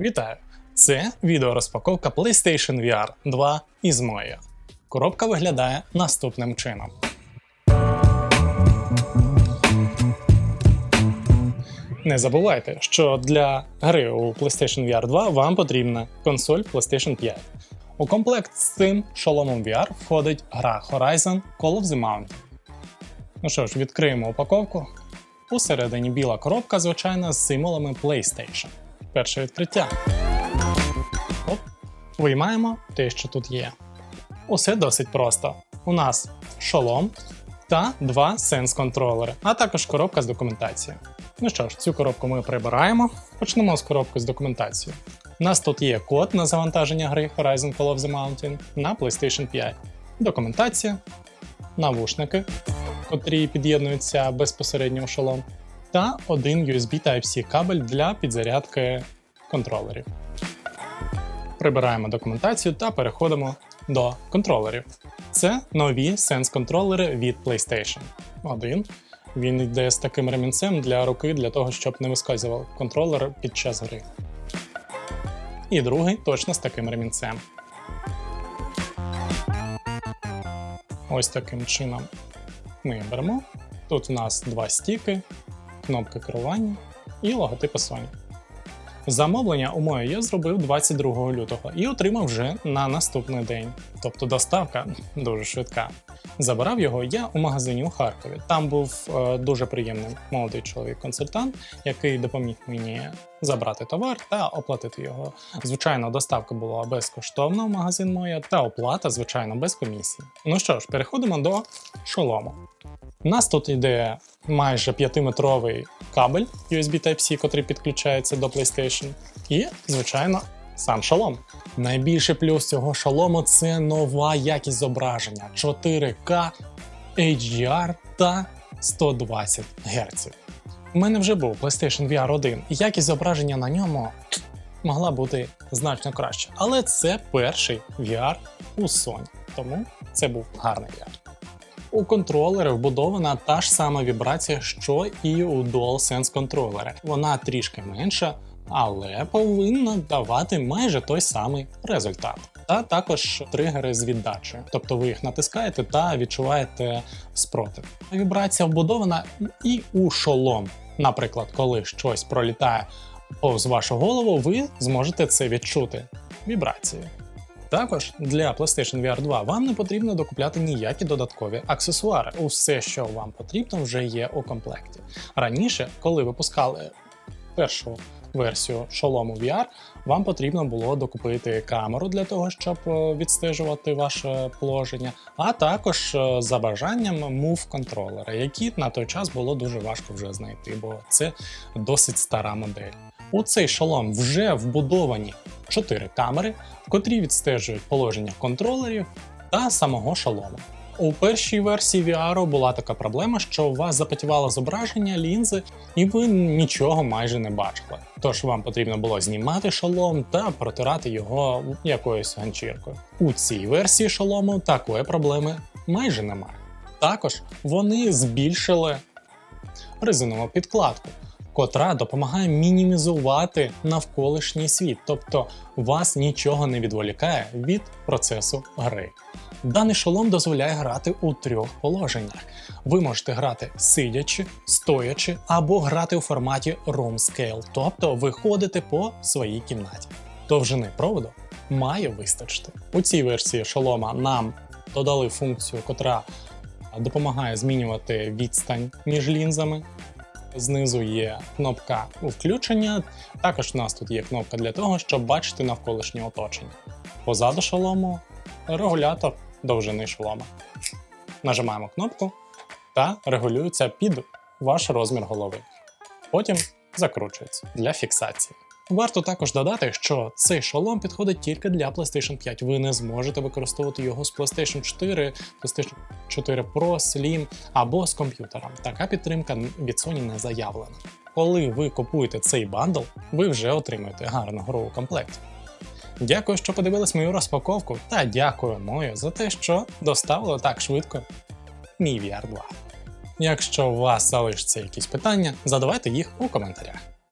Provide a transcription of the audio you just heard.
Вітаю! Це відеорозпаковка PlayStation VR 2 із моєю. Коробка виглядає наступним чином. Не забувайте, що для гри у PlayStation VR 2 вам потрібна консоль PlayStation 5. У комплект з цим шоломом VR входить гра Horizon Call of the Mountain. Ну що ж, відкриємо упаковку. Усередині біла коробка, звичайно, з символами PlayStation. Перше відкриття. Оп. Виймаємо те, що тут є. Усе досить просто. У нас шолом та два сенс-контролери, а також коробка з документацією. Ну що ж, цю коробку ми прибираємо. Почнемо з коробки з документацією. У нас тут є код на завантаження гри Horizon Call of the Mountain на PlayStation 5, документація, навушники, котрі під'єднуються безпосередньо в шолом, та один USB Type-C кабель для підзарядки контролерів. Прибираємо документацію та переходимо до контролерів. Це нові сенс-контролери від PlayStation. Один. Він йде з таким ремінцем для руки, для того, щоб не вискальзував контролер під час гри. І другий точно з таким ремінцем. Ось таким чином ми беремо. Тут у нас два стіки, кнопки керування і логотипи Sony. Замовлення у моє я зробив 22 лютого і отримав вже на наступний день. Тобто доставка дуже швидка. Забирав його я у магазині у Харкові. Там був е, дуже приємний молодий чоловік-консультант, який допоміг мені забрати товар та оплатити його. Звичайно, доставка була безкоштовна в магазин моя, та оплата, звичайно, без комісії. Ну що ж, переходимо до шолому. У нас тут йде майже 5-метровий кабель USB Type-C, котрий підключається до PlayStation, і, звичайно, сам шолом. Найбільший плюс цього шолому це нова якість зображення 4K, HDR та 120 Гц. У мене вже був PlayStation VR 1, і якість зображення на ньому могла бути значно краще. Але це перший VR у Sony, тому це був гарний VR. У контролери вбудована та ж сама вібрація, що і у DualSense контролери. Вона трішки менша, але повинна давати майже той самий результат. Та також тригери з віддачею, тобто ви їх натискаєте та відчуваєте спротив. Вібрація вбудована і у шолом. Наприклад, коли щось пролітає повз вашу голову, ви зможете це відчути вібрації. Також для PlayStation VR 2 вам не потрібно докупляти ніякі додаткові аксесуари. Усе, що вам потрібно, вже є у комплекті. Раніше, коли випускали першу версію шолому VR, вам потрібно було докупити камеру для того, щоб е, відстежувати ваше положення, а також е, за бажанням move контролера, які на той час було дуже важко вже знайти, бо це досить стара модель. У цей шолом вже вбудовані 4 камери, котрі відстежують положення контролерів та самого шолому. У першій версії VR була така проблема, що у вас запотівало зображення лінзи, і ви нічого майже не бачили. Тож вам потрібно було знімати шолом та протирати його якоюсь ганчіркою. У цій версії шолому такої проблеми майже немає. Також вони збільшили резинову підкладку, котра допомагає мінімізувати навколишній світ, тобто вас нічого не відволікає від процесу гри. Даний шолом дозволяє грати у трьох положеннях. Ви можете грати сидячи, стоячи або грати у форматі room scale, тобто виходити по своїй кімнаті. Довжини проводу має вистачити. У цій версії шолома нам додали функцію, котра допомагає змінювати відстань між лінзами. Знизу є кнопка включення. Також у нас тут є кнопка для того, щоб бачити навколишнє оточення. Позаду шолому регулятор довжини шолома. Нажимаємо кнопку та регулюється під ваш розмір голови. Потім закручується для фіксації. Варто також додати, що цей шолом підходить тільки для PlayStation 5. Ви не зможете використовувати його з PlayStation 4, PlayStation 4 Pro, Slim або з комп'ютером. Така підтримка від Sony не заявлена. Коли ви купуєте цей бандл, ви вже отримуєте гарну гру у комплекті. Дякую, що подивились мою розпаковку, та дякую Мою за те, що доставили так швидко мій VR 2. Якщо у вас залишаться якісь питання, задавайте їх у коментарях.